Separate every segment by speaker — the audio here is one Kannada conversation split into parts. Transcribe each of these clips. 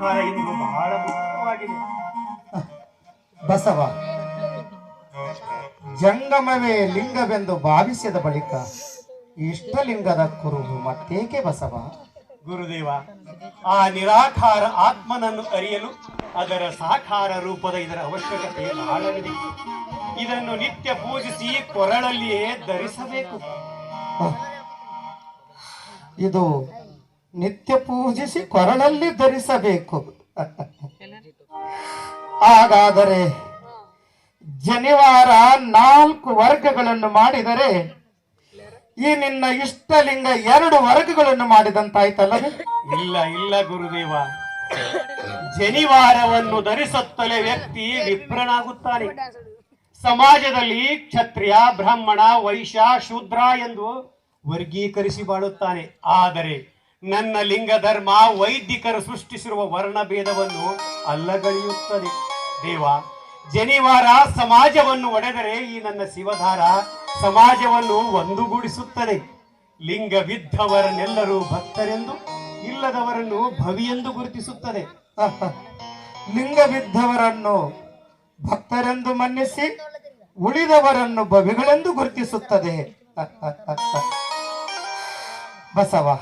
Speaker 1: ಸಂಸ್ಕಾರ ಇಂದು ಬಹಳ ಮುಖ್ಯವಾಗಿದೆ.
Speaker 2: ಬಸವ ಜಂಗಮವೇ ಲಿಂಗವೆಂದು ಭಾವಿಸಿದ ಬಳಿಕ ಇಷ್ಟಲಿಂಗದ ಕುರುಹು ಮತ್ತೇಕೆ ಬಸವ?
Speaker 1: ಗುರುದೇವ ಆ ನಿರಾಕಾರ ಆತ್ಮನನ್ನು ಅರಿಯಲು ಅದರ ಸಾಕಾರ ರೂಪದ ಇದರ ಅವಶ್ಯಕತೆ ಬಹಳವಿದೆ. ಇದನ್ನು ನಿತ್ಯ ಪೂಜಿಸಿ ಕೊರಳಲ್ಲಿಯೇ ಧರಿಸಬೇಕು.
Speaker 2: ಇದು ನಿತ್ಯ ಪೂಜಿಸಿ ಕೊರಳಲ್ಲಿ ಧರಿಸಬೇಕು. ಹಾಗಾದರೆ ಜನಿವಾರ ನಾಲ್ಕು ವರ್ಗಗಳನ್ನು ಮಾಡಿದರೆ ಈ ನಿನ್ನ ಇಷ್ಟಲಿಂಗ ಎರಡು ವರ್ಗಗಳನ್ನು ಮಾಡಿದಂತಾಯ್ತಲ್ಲ?
Speaker 1: ಇಲ್ಲ ಇಲ್ಲ ಗುರುದೇವ. ಜನಿವಾರವನ್ನು ಧರಿಸುತ್ತಲೇ ವ್ಯಕ್ತಿ ವಿಪ್ರನಾಗುತ್ತಾನೆ. ಸಮಾಜದಲ್ಲಿ ಕ್ಷತ್ರಿಯ, ಬ್ರಾಹ್ಮಣ, ವೈಶ್ಯ, ಶೂದ್ರ ಎಂದು ವರ್ಗೀಕರಿಸಿ ಬಾಳುತ್ತಾನೆ. ಆದರೆ ನನ್ನ ಲಿಂಗ ಧರ್ಮ ವೈದಿಕರು ಸೃಷ್ಟಿಸಿರುವ ವರ್ಣಭೇದವನ್ನು ಅಲ್ಲಗಳೆಯುತ್ತದೆ. ದೇವ, ಜನಿವಾರ ಸಮಾಜವನ್ನು ಒಡೆದರೆ ಈ ನನ್ನ ಶಿವಧಾರ ಸಮಾಜವನ್ನು ಒಂದುಗೂಡಿಸುತ್ತದೆ. ಲಿಂಗವಿದ್ದವರನ್ನೆಲ್ಲರೂ ಭಕ್ತರೆಂದು, ಇಲ್ಲದವರನ್ನು ಭವಿಯೆಂದು ಗುರುತಿಸುತ್ತದೆ.
Speaker 2: ಲಿಂಗವಿದ್ದವರನ್ನು ಭಕ್ತರೆಂದು ಮನ್ನಿಸಿ, ಉಳಿದವರನ್ನು ಭವಿಗಳೆಂದು ಗುರುತಿಸುತ್ತದೆ. ಬಸವ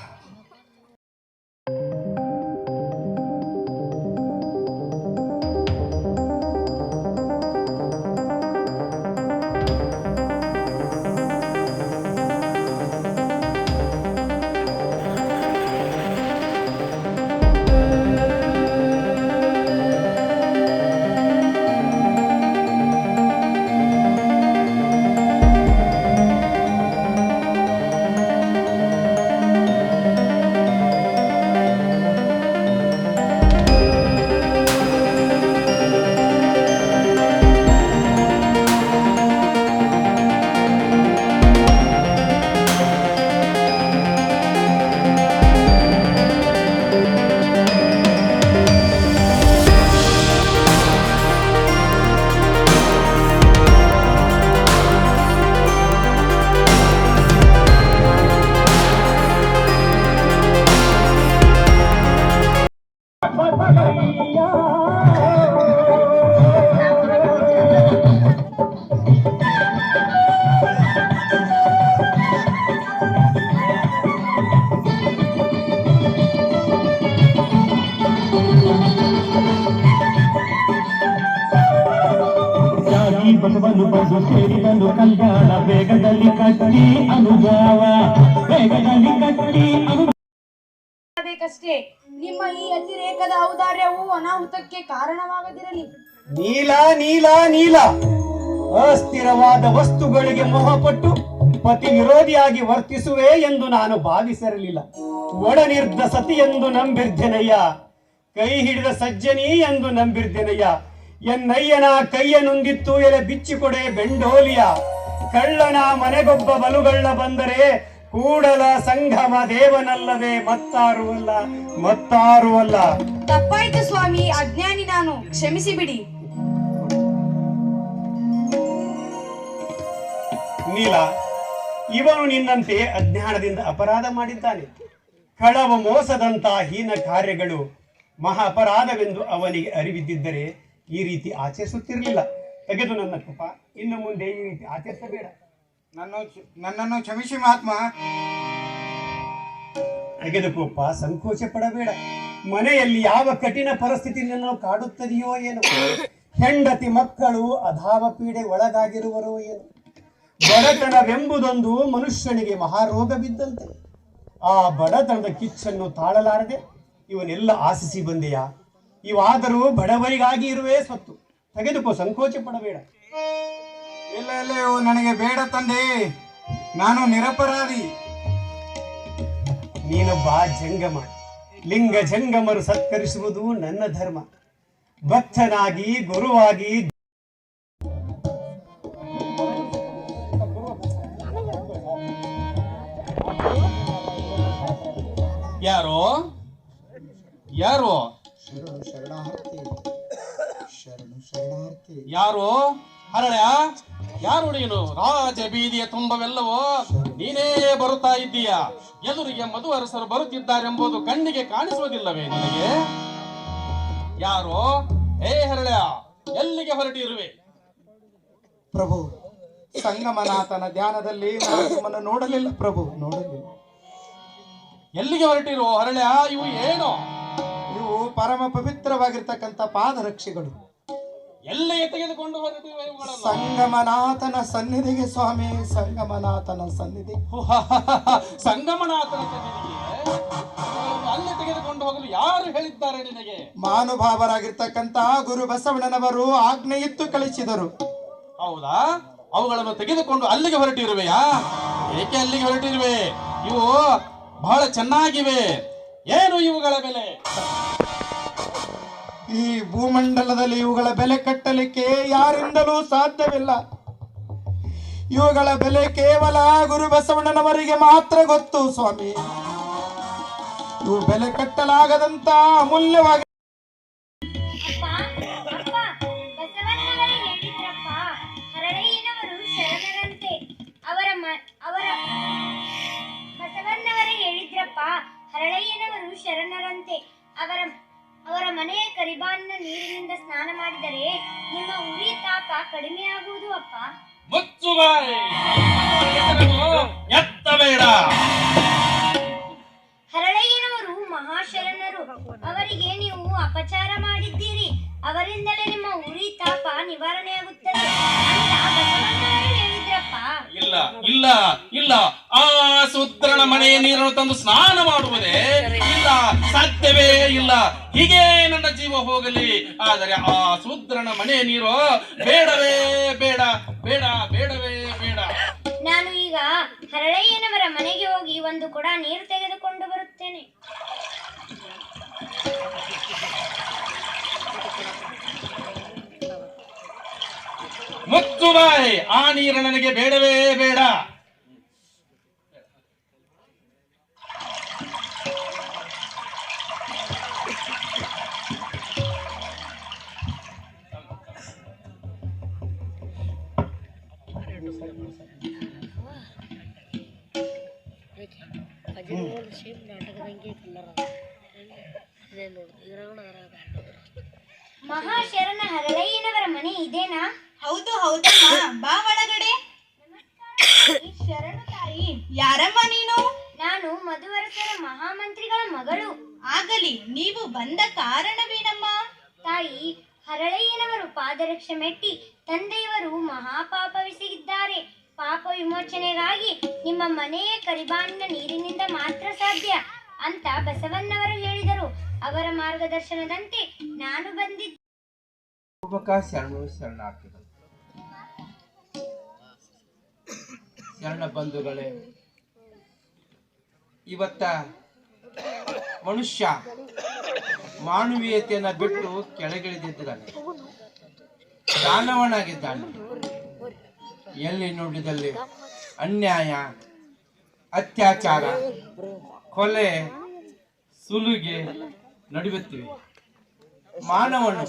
Speaker 3: ಬಂದು ಸೇರಿದನು ಕಲ್ಯಾಣ. ಬೇಗದಲ್ಲಿ ಕಟ್ಟಿ ಅನುಭವ. ವೇಗದಲ್ಲಿ ಕಟ್ಟಿ ಅನು
Speaker 4: ಬೇಕಷ್ಟೇ ನಿಮ್ಮ ಈ ಅತಿರೇಕದ ಔದಾರ್ಯವು ಅನಾಹುತಕ್ಕೆ ಕಾರಣವಾಗದಿರಲಿ.
Speaker 1: ನೀಲ ನೀಲ ನೀಲ. ಅಸ್ಥಿರವಾದ ವಸ್ತುಗಳಿಗೆ ಮೋಹಪಟ್ಟು ಪತಿ ವಿರೋಧಿಯಾಗಿ ವರ್ತಿಸುವೆ ಎಂದು ನಾನು ಭಾವಿಸಿರಲಿಲ್ಲ. ಒಡನಿರ್ದ ಸತಿ ಎಂದು ನಂಬಿರ್ಧೆನಯ್ಯ ಕೈ ಹಿಡಿದ ಸಜ್ಜನಿ ಎಂದು ನಂಬಿರ್ಧೆನಯ್ಯ ಎನ್ನಯ್ಯನ ಕೈಯ ನುಂಗಿತ್ತು ಎಲೆ ಬಿಚ್ಚಿಕೊಡೆ ಬೆಂಡೋಲಿಯ. ಕಳ್ಳನ ಮನೆಗೊಬ್ಬ ಬಲುಗಳ್ಳ ಬಂದರೆ ಕೂಡಲ ಸಂಗಮ ದೇವನಲ್ಲವೇ ಮತ್ತಾರು ಅಲ್ಲ ಮತ್ತಾರು ಅಲ್ಲ.
Speaker 4: ತಪ್ಪಾಯ್ತು ಸ್ವಾಮಿ ಅಜ್ಞಾನಿ ನಾನು. ಕ್ಷಮಿಸಿ ಬಿಡಿ
Speaker 1: ನೀಲ ಇವನು ನಿನ್ನಂತೆ ಅಜ್ಞಾನದಿಂದ ಅಪರಾಧ ಮಾಡಿದ್ದಾನೆ. ಕಳವ ಮೋಸದಂತ ಹೀನ ಕಾರ್ಯಗಳು ಮಹಾ ಅಪರಾಧವೆಂದು ಅವನಿಗೆ ಅರಿವಿದ್ದಿದ್ದರೆ ಈ ರೀತಿ ಆಚರಿಸುತ್ತಿರಲಿಲ್ಲ ತೆಗೆದು ನನ್ನ ಕೃಪ ಇನ್ನು ಮುಂದೆ ಈ ರೀತಿ ಆಚರಿಸಬೇಡ.
Speaker 5: ನನ್ನ ನನ್ನನ್ನು ಕ್ಷಮಿಸಿ ಮಹಾತ್ಮ.
Speaker 1: ತೆಗೆದುಕೋಪ ಸಂಕೋಚ ಪಡಬೇಡ. ಮನೆಯಲ್ಲಿ ಯಾವ ಕಠಿಣ ಪರಿಸ್ಥಿತಿ ನನ್ನನ್ನು ಕಾಡುತ್ತದೆಯೋ ಏನು. ಹೆಂಡತಿ ಮಕ್ಕಳು ಅಧಾವ ಪೀಡೆ ಒಳಗಾಗಿರುವರೋ ಏನು. ಬಡತನವೆಂಬುದೊಂದು ಮನುಷ್ಯನಿಗೆ ಮಹಾರೋಗವಿದ್ದಂತೆ ಆ ಬಡತನದ ಕಿಚ್ಚನ್ನು ತಾಳಲಾರದೆ ಇವನೆಲ್ಲ ಆಸಿಸಿ ಬಂದೆಯಾ? ಇವಾದರೂ ಬಡವರಿಗಾಗಿ ಇರುವೇ ಸ್ವತ್ತು. ತೆಗೆದುಕೋ ಸಂಕೋಚ ಪಡಬೇಡ.
Speaker 5: ಇಲ್ಲ ಇಲ್ಲ ನನಗೆ ಬೇಡ ತಂದೆ. ನಾನು ನಿರಪರಾಧಿ.
Speaker 1: ನೀನೊಬ್ಬ ಜಂಗಮ ಲಿಂಗ ಜಂಗಮರು ಸತ್ಕರಿಸುವುದು ನನ್ನ ಧರ್ಮ. ಭಕ್ತನಾಗಿ ಗುರುವಾಗಿ
Speaker 6: ಯಾರು? ಯಾರು?
Speaker 5: ಶರಣು ಶರಣಾರ್ಥಿ. ಶರಣು ಶರಣಾರ್ಥಿ.
Speaker 6: ಯಾರು? ಹರಳ್ಯ ಯಾರು ನೀನು? ರಾಜ ಬೀದಿಯ ತುಂಬವೆಲ್ಲವೋ ನೀನೇ ಬರುತ್ತಾ ಇದ್ದೀಯ? ಎದುರಿಗೆ ಮಧು ಅರಸರು ಬರುತ್ತಿದ್ದಾರೆಂಬುದು ಕಣ್ಣಿಗೆ ಕಾಣಿಸುವುದಿಲ್ಲವೇ ನಿನಗೆ? ಯಾರು? ಏ ಹರಳ್ಯ ಎಲ್ಲಿಗೆ ಹೊರಟಿರುವೆ?
Speaker 5: ಪ್ರಭು ಸಂಗಮನಾಥನ ಧ್ಯಾನದಲ್ಲಿ ನಾನು ನೋಡಲಿಲ್ಲ. ಪ್ರಭು ನೋಡಲಿಲ್ಲ.
Speaker 6: ಎಲ್ಲಿಗೆ ಹೊರಟಿರುವ ಹರಳ್ಯ ಇವು ಏನು?
Speaker 5: ಇವು ಪರಮ ಪವಿತ್ರವಾಗಿರ್ತಕ್ಕಂಥ ಪಾದರಕ್ಷೆಗಳು.
Speaker 6: ಎಲ್ಲ ತೆಗೆದುಕೊಂಡು ಇವುಗಳನ್ನು?
Speaker 5: ಸಂಗಮನಾಥನ ಸನ್ನಿಧಿಗೆ ಸ್ವಾಮಿ ಸಂಗಮನಾಥನ ಸನ್ನಿಧಿ.
Speaker 6: ಸಂಗಮನಾಥನ ಸನ್ನಿಧಿಗೆ? ಇವುಗಳನ್ನು ಅಲ್ಲಿ ತೆಗೆದುಕೊಂಡು ಹೋಗಲು ಯಾರು ಹೇಳಿದ್ದಾರೆ ನಿನಗೆ?
Speaker 5: ಮಾನುಭಾವರಾಗಿರ್ತಕ್ಕಂಥ ಗುರು ಬಸವಣ್ಣನವರು ಆಜ್ಞೆ ಇತ್ತು ಕಳಿಸಿದರು.
Speaker 6: ಹೌದಾ? ಅವುಗಳನ್ನು ತೆಗೆದುಕೊಂಡು ಅಲ್ಲಿಗೆ ಹೊರಟಿರುವೆಯಾ? ಏಕೆ ಅಲ್ಲಿಗೆ ಹೊರಟಿರುವೆ? ಇವು ಬಹಳ ಚೆನ್ನಾಗಿವೆ. ಏನು ಇವುಗಳ ಬೆಲೆ?
Speaker 5: ಈ ಭೂಮಂಡಲದಲ್ಲಿ ಇವುಗಳ ಬೆಲೆ ಕಟ್ಟಲಿಕ್ಕೆ ಯಾರಿಂದಲೂ ಸಾಧ್ಯವಿಲ್ಲ. ಇವುಗಳ ಬೆಲೆ ಕೇವಲ ಗುರು ಬಸವಣ್ಣನವರಿಗೆ ಮಾತ್ರ ಗೊತ್ತು ಸ್ವಾಮಿ. ಇವು ಬೆಲೆ ಕಟ್ಟಲಾಗದಂತ ಅಮೂಲ್ಯವಾಗಿ
Speaker 7: ಅವರ ಶರಣರಂತೆ. ಅವರ ಅವರ ಮನೆಯ ಕರಿಬಾನಿನ ನೀರಿನಿಂದ ಸ್ನಾನ ಮಾಡಿದರೆ ನಿಮ್ಮ ಉರಿ ತಾಪ ಕಡಿಮೆಯಾಗುವುದು ಅಪ್ಪ.
Speaker 6: ಮುಚ್ಚು ಬಾಯಿ. ಎತ್ತಬೇಡ.
Speaker 7: ಹರಳಯ್ಯನವರು ಮಹಾಶರಣರು ಅವರಿಗೆ ನೀವು ಅಪಚಾರ ಮಾಡಿದ್ದೀರಿ. ಅವರಿಂದಲೇ ನಿಮ್ಮ ಉರಿ ತಾಪ ನಿವಾರಣೆಯಾಗುತ್ತದೆ.
Speaker 6: ಇಲ್ಲ ಇಲ್ಲ ಇಲ್ಲ. ಆ ಸುದ್ರಣ ಮನೆಯ ನೀರನ್ನು ತಂದು ಸ್ನಾನ ಮಾಡುವುದೇ ಇಲ್ಲ, ಸಾಧ್ಯವೇ ಇಲ್ಲ. ಹೀಗೆ ನನ್ನ ಜೀವ ಹೋಗಲಿ. ಆದರೆ ಆ ಶೂದ್ರನ ಮನೆಯ ನೀರು ಬೇಡವೇ ಬೇಡ ಬೇಡ, ಬೇಡವೇ ಬೇಡ.
Speaker 7: ನಾನು ಈಗ ಹರಳಯ್ಯನವರ ಮನೆಗೆ ಹೋಗಿ ಒಂದು ಕೂಡ ನೀರು ತೆಗೆದುಕೊಂಡು ಬರುತ್ತೇನೆ.
Speaker 6: ಬಾಯಿ ಆ ನೀರು ನನಗೆ ಬೇಡವೇ ಬೇಡ.
Speaker 8: ನೀವು ಬಂದ ಕಾರಣವೇನಮ್ಮ?
Speaker 7: ತಾಯಿ ಹರಳಯ್ಯನವರು ಪಾದರಕ್ಷೆ ಮೆಟ್ಟಿ ತಂದೆಯವರು ಮಹಾಪಾಪವಿಸಿದ್ದಾರೆ ಪಾಪ ವಿಮೋಚನೆಗಾಗಿ ನಿಮ್ಮ ಮನೆಯ ಕರಿಬಾಣಿನ ನೀರಿನಿಂದ ಮಾತ್ರ ಸಾಧ್ಯ ಅಂತ ಬಸವಣ್ಣವರು ಹೇಳಿದರು. ಅವರ ಮಾರ್ಗದರ್ಶನದಂತೆ ನಾನು ಬಂದಿದ್ದೆ.
Speaker 9: ಶರಣ ಬಂಧುಗಳೇ ಇವತ್ತ ಮನುಷ್ಯ ಮಾನವೀಯತೆಯನ್ನ ಬಿಟ್ಟು ಕೆಳಗಿಳಿದಿದ್ದಾನೆ ದಾನವನಾಗಿದ್ದಾನೆ ಎಲ್ಲಿ ನೋಡಿದಲ್ಲಿ ಅನ್ಯಾಯ ಅತ್ಯಾಚಾರ ಕೊಲೆ ಸುಲುಗೆ ನಡೆಯುತ್ತಿವೆ ಮಾನವನು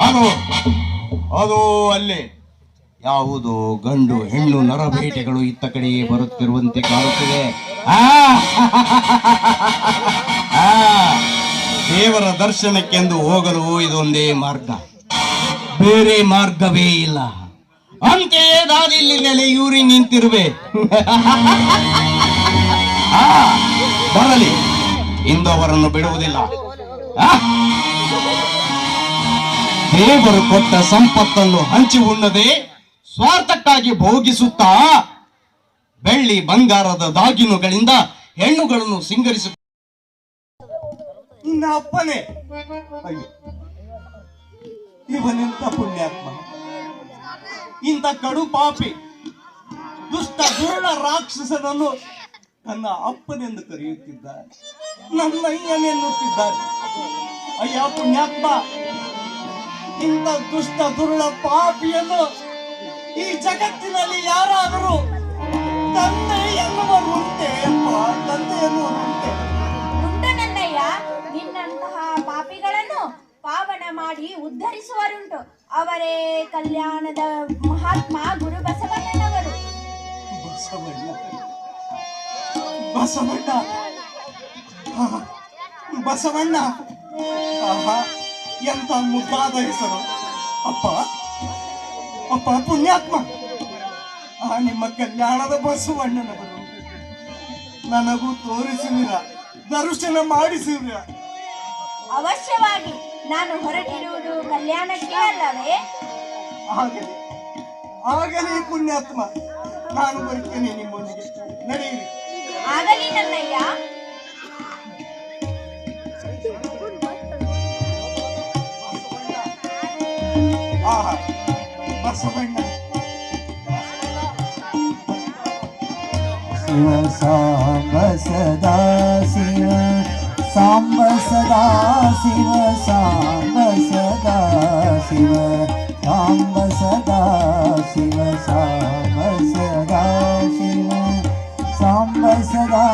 Speaker 10: ಅದು ಅದು ಅಲ್ಲಿ ಯಾವುದು ಗಂಡು ಹೆಣ್ಣು ನರಭೇಟೆಗಳು ಇತ್ತ ಕಡೆಯೇ ಬರುತ್ತಿರುವಂತೆ ಕಾಣುತ್ತಿದೆ! ದೇವರ ದರ್ಶನಕ್ಕೆಂದು ಹೋಗಲು ಇದೊಂದೇ ಮಾರ್ಗ. ಬೇರೆ ಮಾರ್ಗವೇ ಇಲ್ಲ. ಅಂತೆಯೇ ದಾರಿಯಲ್ಲಿ ನೆಲೆಯೂರಿ ನಿಂತಿರುವೆ. ಬರಲಿ. ಇಂದು ಅವರನ್ನು ಬಿಡುವುದಿಲ್ಲ! ದೇವರು ಕೊಟ್ಟ ಸಂಪತ್ತನ್ನು ಹಂಚಿ ಉಣ್ಣದೆ ಸ್ವಾರ್ಥಕ್ಕಾಗಿ ಭೋಗಿಸುತ್ತಾ ಬೆಳ್ಳಿ ಬಂಗಾರದ ದಾಗಿನುಗಳಿಂದ ಹೆಣ್ಣುಗಳನ್ನು ಸಿಂಗರಿಸು ಅಪ್ಪನೇ. ಇವನೆಂತ ಪುಣ್ಯಾತ್ಮ. ಇಂಥ ಕಡು ಪಾಪಿ. ದುಷ್ಟ ದೂರ ರಾಕ್ಷಸನನ್ನು ನನ್ನ ಅಪ್ಪನೆಂದು ಕರೆಯುತ್ತಿದ್ದಾರೆ ನನ್ನ ಅಯ್ಯನೆನ್ನುತ್ತಿದ್ದಾರೆ ಅಯ್ಯ ಪುಣ್ಯಾತ್ಮ. ಇಂಥ ದುಷ್ಟ ದುರುಳ ಪಾಪಿಯನ್ನು ಈ ಜಗತ್ತಿನಲ್ಲಿ ಯಾರಾದರೂ ತಂದೆ ಎನ್ನುವ ಮುಂದೆ ತಂದೆ ಎನ್ನುವರುಂಟೆ
Speaker 8: ಉಂಟು? ನನ್ನಯ್ಯ ನಿನ್ನಂತಹ ಪಾಪಿಗಳನ್ನು ಪಾವನ ಮಾಡಿ ಉದ್ಧರಿಸುವರುಂಟು ಅವರೇ ಕಲ್ಯಾಣದ ಮಹಾತ್ಮ ಗುರು ಬಸವಣ್ಣನವರು
Speaker 10: ಬಸವಣ್ಣ? ಬಸವಣ್ಣ? ಆಹಾ, ಬಸವಣ್ಣ? ಆಹಾ, ಎಂತ ಮುದ್ದಾದ ಹೆಸರು? ಅಪ್ಪ ಅಪ್ಪ ಪುಣ್ಯಾತ್ಮ. ಆ ನಿಮ್ಮ ಕಲ್ಯಾಣದ ಬಸವಣ್ಣನವರು. ನನಗೂ ತೋರಿಸುವಿರ ದರ್ಶನ ಮಾಡಿಸುವಿರ
Speaker 8: ಅವಶ್ಯವಾಗಿ ನಾನು ಹೊರಟಿರುವುದು ಕಲ್ಯಾಣಕ್ಕೆ ಅಲ್ಲವೇ?
Speaker 10: ಆಗಲಿ ಆಗಲಿ ಪುಣ್ಯಾತ್ಮ. ನಾನು ಬರ್ತೇನೆ ನಿಮ್ಮೊಂದಿಗೆ. ನಡೆಯಿರಿ
Speaker 8: ಆಗಲಿ ನನ್ನಯ್ಯ.
Speaker 10: ಆಹಾ ಬಸವಣ್ಣ
Speaker 11: ಶಿವ ಸಾಂಬ ಸದಾ ಶಿವ ಸಾಂಬ ಸದಾ ಶಿವ ಸಾಂಬ ಸದಾ ಶಿವ ಸಾಂಬ ಸದಾ ಶಿವ ಸಾಂಬ ಸದಾ ಶಿವ ಸಾಂಬ ಸದಾ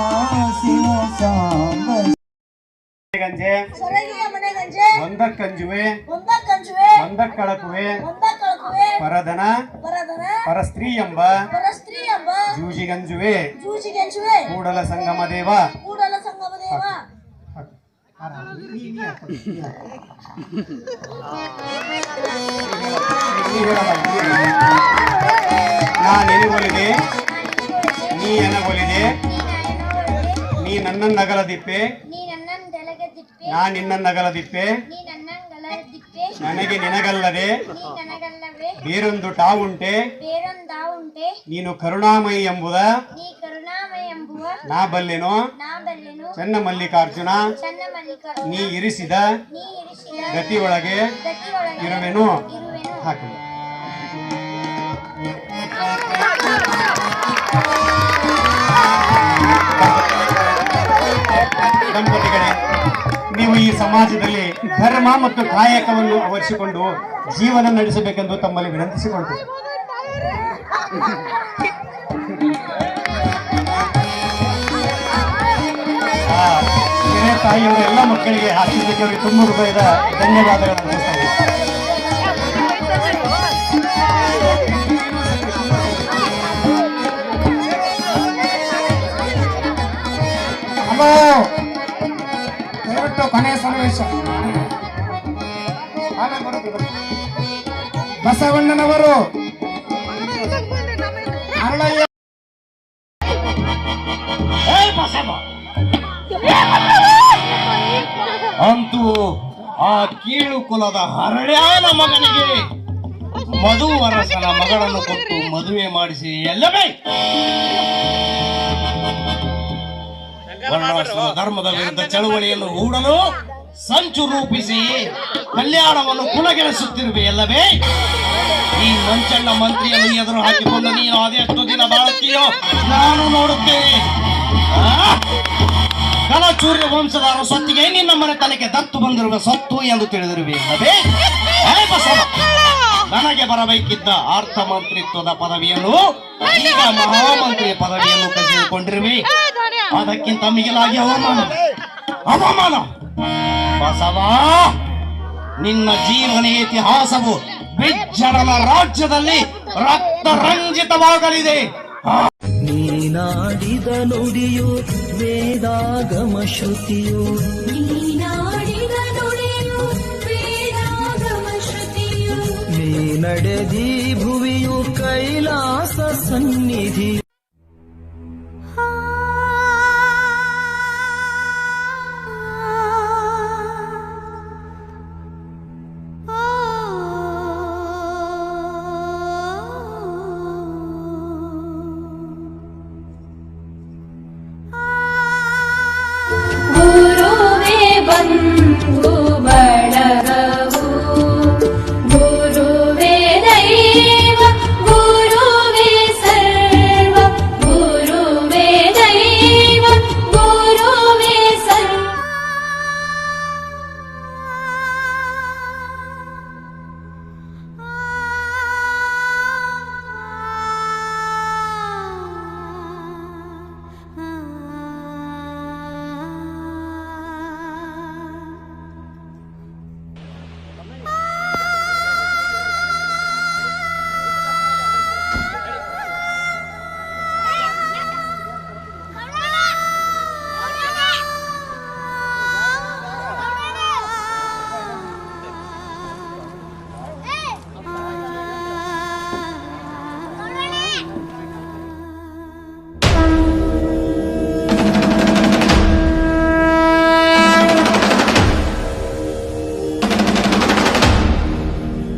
Speaker 11: ಶಿವ ಸಾಂಬ
Speaker 1: ಗಂಜೆ
Speaker 8: ಸೊರಗಿಯ ಮನೆಗಂಜೆ
Speaker 1: ಒಂದಕ್ಕಂಜುವೆ
Speaker 8: ಒಂದ ಕಳಕುವೆ
Speaker 1: ಪರಧನ
Speaker 8: ಪರದನ
Speaker 1: ಪರಸ್ತ್ರೀ ಎಂಬ ಜೂಜಿಗಂಜುವೆ ಕೂಡಲ ಸಂಗಮ ದೇವ ನಾನೆನಗೊಲಿದೆ ನೀ ಎನಗೊಲಿದೆ ನೀ ನನ್ನನ್ನಗಲದಿಪ್ಪೆ
Speaker 8: ನೀ ದಿಪ್ಪೆ
Speaker 1: ನಾ ನಿನ್ನನ್ನಗಲದಿಪ್ಪೆ
Speaker 8: ನೀ ನನ್ನಂಗಲದಿಪ್ಪೆ
Speaker 1: ನನಗೆ ನಿನಗಲ್ಲದೆ ಬೇರೊಂದು ಟಾವುಂಟೆ. ನೀನು ಕರುಣಾಮಯಿ ಎಂಬುದ.
Speaker 8: ನೀ
Speaker 1: ಬಲ್ಲೆನೋ. ಚೆನ್ನ ಮಲ್ಲಿಕಾರ್ಜುನ. ನೀ ಇರಿಸಿದ ಗತಿಯೊಳಗೆ ಇರುವೆನು.
Speaker 8: ಇರುವೆನು
Speaker 1: ಹಾಕಿ ದಂಪತಿಗಳೇ ನೀವು ಈ ಸಮಾಜದಲ್ಲಿ ಧರ್ಮ ಮತ್ತು ಕಾಯಕವನ್ನು ಅವರಿಸಿಕೊಂಡು ಜೀವನ ನಡೆಸಬೇಕೆಂದು ತಮ್ಮಲ್ಲಿ ಹಿರಿಯ ತಾಯಿಯವರು, ಎಲ್ಲ ಮಕ್ಕಳಿಗೆ ಹಾಕಿದ್ದಕ್ಕೆ ಅವರಿಗೆ ತುಂಬ ಹೃದಯದ ಧನ್ಯವಾದಗಳನ್ನು ತಿಳಿಸ್ತೇವೆ
Speaker 10: ದಯವಿಟ್ಟು ಕೊನೆಯ ಸನ್ನಿವೇಶ. ಬಸವಣ್ಣನವರು
Speaker 9: ಅಂತೂ ಆ ಕೀಳು ಕುಲದ ಹರಳ್ಯಾನ ಮಗನಿಗೆ ಮಧುವರಸನ ಮಗಳನ್ನು ಕೊಟ್ಟು ಮದುವೆ ಮಾಡಿಸಿ ಎಲ್ಲವೇ? ವರ್ಣಾಶ್ರಮ ಧರ್ಮದ ವಿರುದ್ಧ ಚಳುವಳಿಯನ್ನು ಹೂಡಲು ಸಂಚು ರೂಪಿಸಿ ಕಲ್ಯಾಣವನ್ನು ಕುಲಗೆಳಿಸುತ್ತಿರುವೆಯಲ್ಲವೇ ಈ ಮಂಚಣ್ಣ ಮಂತ್ರಿಯನ್ನು ಎದುರು ಹಾಕಿಕೊಂಡು ನೀನು ಅದೆಷ್ಟು ದಿನ ಬಾಳುತ್ತೀಯೋ ನಾನು ನೋಡುತ್ತೇನೆ? ಕಲಚೂರ್ಯ ವಂಶದ ಸೊತ್ತಿಗೆ ನಿನ್ನ ಮನೆ ತಲೆಗೆ ದತ್ತು ಬಂದಿರುವ ಸತ್ತು ಎಂದು ತಿಳಿದಿರುವೆ ಅಲ್ಲವೇ? ಏ ಬಸವ, ನನಗೆ ಬರಬೇಕಿದ್ದ ಅರ್ಥ ಮಂತ್ರಿತ್ವದ ಪದವಿಯನ್ನು ಈಗ ಮಹಾಮಂತ್ರಿಯ ಪದವಿಯನ್ನು ಕಸಿದುಕೊಂಡಿರುವೆ ಅದಕ್ಕಿಂತ ಮಿಗಿಲಾಗಿ ಅವಮಾನ. ಅವಮಾನ. ಬಸವ ನಿನ್ನ ಜೀವನ ಇತಿಹಾಸವು ಬೆಚ್ಚರಲ ರಾಜ್ಯದಲ್ಲಿ ರಕ್ತರಂಜಿತವಾಗಲಿದೆ.
Speaker 11: ನೀನಾಡಿದ ನುಡಿಯು ವೇದಾಗಮ ಶ್ರುತಿಯು.
Speaker 8: ನೀನಾಡಿದ ನುಡಿಯು ವೇದಾಗಮ ಶ್ರುತಿಯು.
Speaker 11: ನೀ ನಡೆದಿ ಭುವಿಯು ಕೈಲಾಸ ಸನ್ನಿಧಿಯು.